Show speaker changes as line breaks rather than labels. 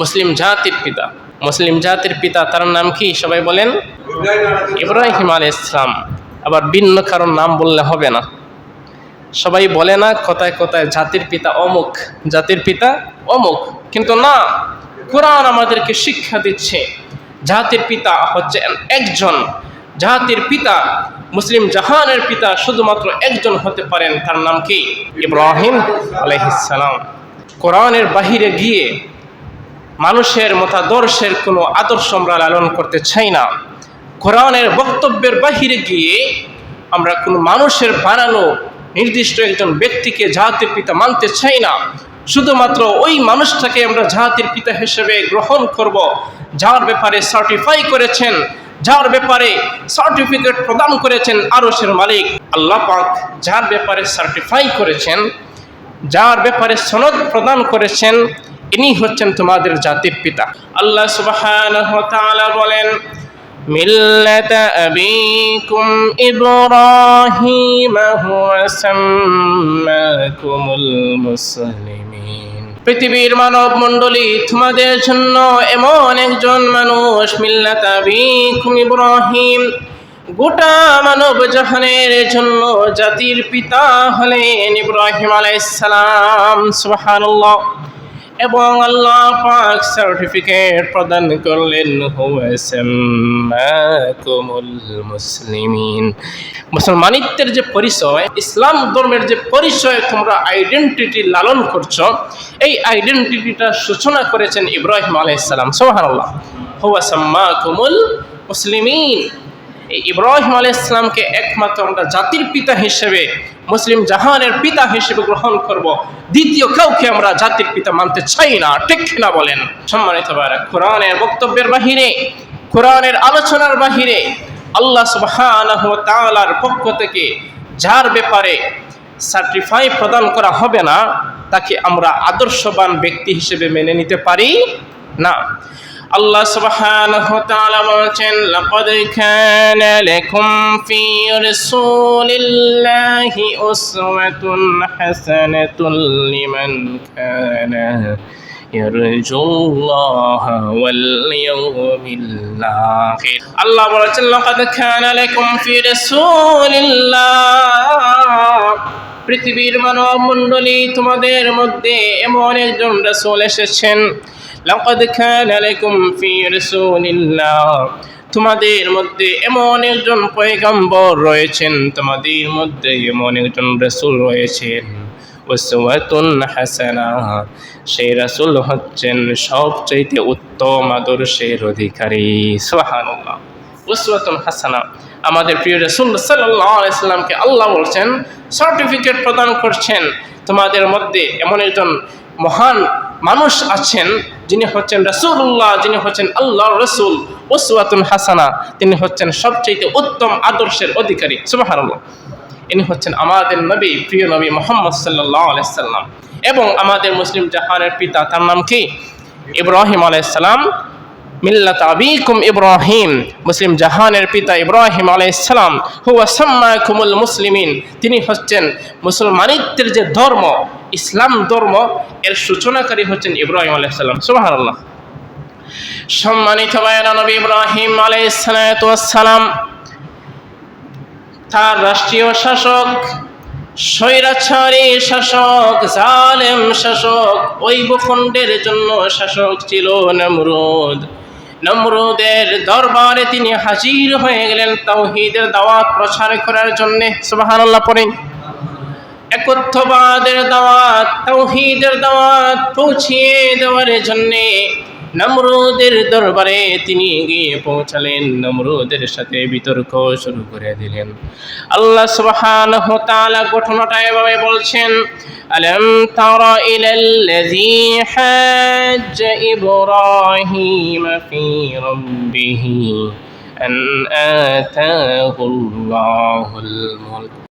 মুসলিম জাতির পিতা। মুসলিম জাতির পিতা, তার নাম কি? সবাই বলেন। ইব্রাহিম আল ইসলাম আবার ভিন্ন কারণ নাম বললে হবে না। সবাই বলে না, কথায় কথায় জাতির পিতা অমুক, জাতির পিতা অমুক। কিন্তু না, কোরআন আমাদেরকে শিক্ষা দিচ্ছে, জাতির পিতা হচ্ছে একজন। জাতির পিতা, মুসলিম জাহানের পিতা শুধুমাত্র একজন হতে পারেন। তার নাম কি? ইব্রাহিম আলহিসাম কোরআনের বাহিরে গিয়ে মানুষের মতাদর্শের কোনো আদর্শ আমরা লালন করতে চাই না। কোরআনের বক্তব্যের বাহিরে গিয়ে আমরা কোনো মানুষের বানানো নির্দিষ্ট একজন ব্যক্তিকে জাতির পিতা মানতে চাই না। শুধুমাত্র ওই মানুষটাকে আমরা জাতির পিতা হিসেবে গ্রহণ করব, যার ব্যাপারে সার্টিফাই করেছেন, যার ব্যাপারে সার্টিফিকেট প্রদান করেছেন আরশের মালিক আল্লাহ পাক, যার ব্যাপারে সার্টিফাই করেছেন, যার ব্যাপারে সনদ প্রদান করেছেন ইনি হচ্ছেন তোমাদের জাতির পিতা। আল্লাহ সুবহানাহু ওয়া তাআলা বলেন, মিল্লাত আবিকুম ইব্রাহিম হুয়া সাম্মাকুমুল মুসলিমিন। পৃথিবীর মানব মণ্ডলী তোমাদের জন্য এমন একজন মানুষ, মিল্লাত আবিকুম ইব্রাহিম। গোটা মানব জাহানের জন্য জাতির পিতা হলেন ইব্রাহিম আলাইসালাম সুবহানাল্লাহ। এবং আল্লাহ পাক সার্টিফিকেট প্রদান করলেন মুসলিমিন। মুসলমানিত্বের যে পরিচয়, ইসলাম ধর্মের যে পরিচয় তোমরা আইডেন্টিটি লালন করছ, এই আইডেন্টিটিটা সূচনা করেছেন ইব্রাহিম আলাইসালাম সুবহানাল্লাহ। হুয়াসাম্মাকুমুল মুসলিমিন। এই ইব্রাহিম আলাহ ইসলামকে একমাত্র আমরা জাতির পিতা হিসেবে, মুসলিম জাহানের পিতা হিসেবে গ্রহণ করব। দ্বিতীয় কাউকে আমরা জাতির পিতা মানতে চাই না, ঠিক না বলেন? সম্মানিত ভাইরা, কোরআনের বক্তব্যের বাহিরে, কোরআনের আলোচনার বাহিরে আল্লাহ ওয়া তাআলার পক্ষ থেকে যার ব্যাপারে সার্টিফাই প্রদান করা হবে না, তাকে আমরা আদর্শবান ব্যক্তি হিসেবে মেনে নিতে পারি না। আল্লাহ সুবহানাহু ওয়া তাআলা বলেন লাকাদ কানা লাকুম ফি রাসূলিল্লাহি উসওয়াতুন হাসানাতুন লিমান কানা আল্লাহ বলেছেন, লাকাদ কানা লাকুম ফি রাসূলিল্লাহ। পৃথিবীর মানব মণ্ডলী তোমাদের মধ্যে এমন একজন রাসূল এসেছেন লাকাদ কানা লাকুম ফি রাসূলিল্লাহ। তোমাদের মধ্যে এমন একজন পয়গম্বর রয়েছেন, তোমাদের মধ্যে এমন একজন রাসূল রয়েছেন, উসওয়াতুন হাসানা। সেই রাসূল হচ্ছেন সবচাইতে উত্তম আদর্শের অধিকারী। সুবহানাল্লাহ। হাসানা। আমাদের প্রিয় রাসূল সাল্লাল্লাহু আলাইহি সাল্লামকে আল্লাহ বলছেন, সার্টিফিকেট প্রদান করছেন। তোমাদের মধ্যে এমন একজন মহান মানুষ আছেন যিনি হচ্ছেন রসুল্লাহ যিনি হচ্ছেন আল্লাহর রাসূল, উসওয়াতুন হাসানা, তিনি হচ্ছেন সবচেয়ে উত্তম আদর্শের অধিকারী, সুবহানাল্লাহ। ইনি হচ্ছেন আমাদের নবী, প্রিয় নবী মোহাম্মদ সাল্লাহ আলাইসাল্লাম এবং আমাদের মুসলিম জাহানের পিতা, তার নাম কি? ইব্রাহিম আলাইসাল্লাম মিল্লাত আবিকুম ইব্রাহিম। মুসলিম জাহানের পিতা ইব্রাহিম আলাইসালাম হুয়া সাম্মাকুমুল মুসলিমিন। তিনি হচ্ছেন মুসলমানিত্বের যে ধর্ম ইসলাম ধর্ম এর সূচনাকারী হচ্ছেন ইব্রাহিম আলাইসাল্লাম সুবহানাল্লাহ। সম্মানিত বায়না নবী ইব্রাহিম আলাইসালাম তার রাষ্ট্রীয় শাসক, স্বৈরাচারী শাসক, জালেম শাসক ওই ভূখণ্ডের জন্য শাসক ছিল নমরুদ। নমরুদের দরবারে তিনি হাজির হয়ে গেলেন তাওহিদের দাওয়াত প্রচার করার জন্যে। সুবহানাল্লাহ, পড়েন। একত্ববাদের দাওয়াত, তাওহিদের দাওয়াত পৌঁছিয়ে দেওয়ার জন্যে নমরুদের দরবারে তিনি গিয়ে পৌঁছালেন। নমরুদের সাথে বিতর্ক শুরু করে দিলেন। আল্লাহ সুবহানাহু ওয়া তাআলা ঘটনাটা এভাবে বলছেন, আলম তারা ইলাল্লাযী হাজ্জ ইব্রাহিম ফি রাব্বিহি আন আতাহু আল্লাহুল মুলক।